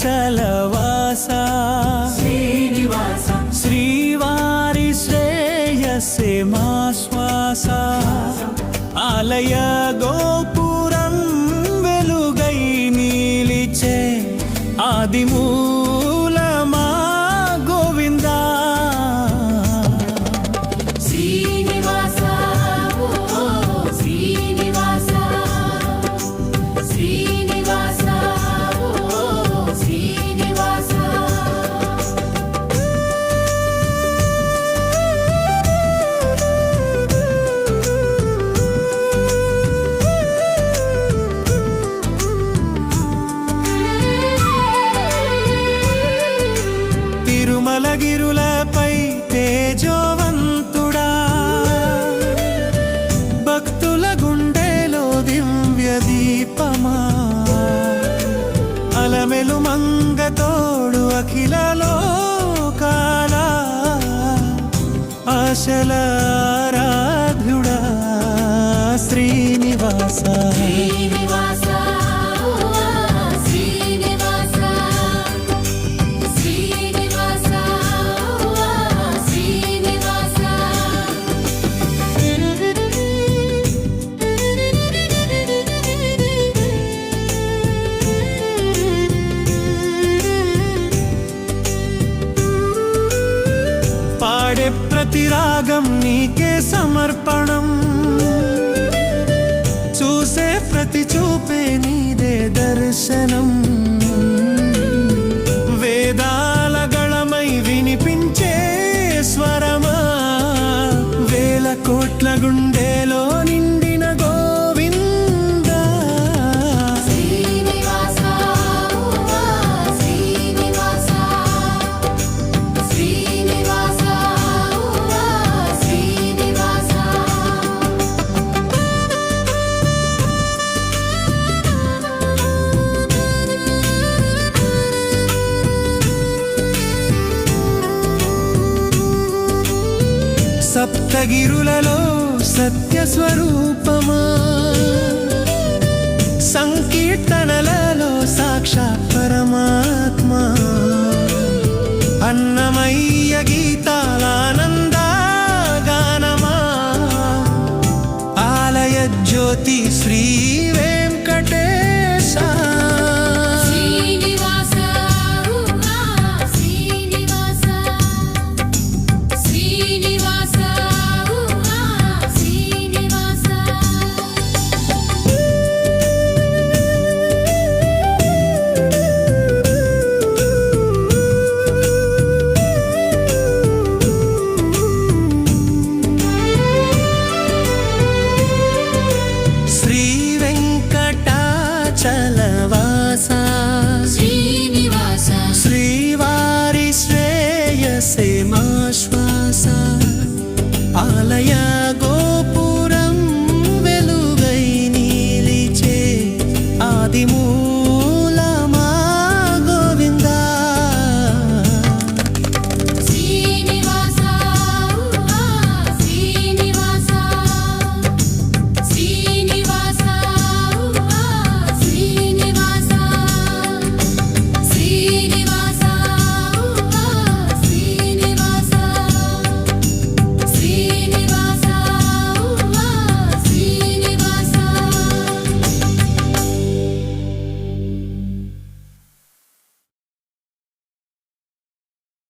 అచలవాస శ్రీవారి శ్రేయసే మా శ్వాస. ఆలయ గో అఖిల లోకాల ఆశల ఆరాధ్యుడా శ్రీనివాస. శ్రీనివాస. ప్రతి రాగం నీకే సమర్పణం. చూసే ప్రతి చూపే నీదే దర్శనం. సప్తగిరులలో సత్యస్వరూపమా? வளைய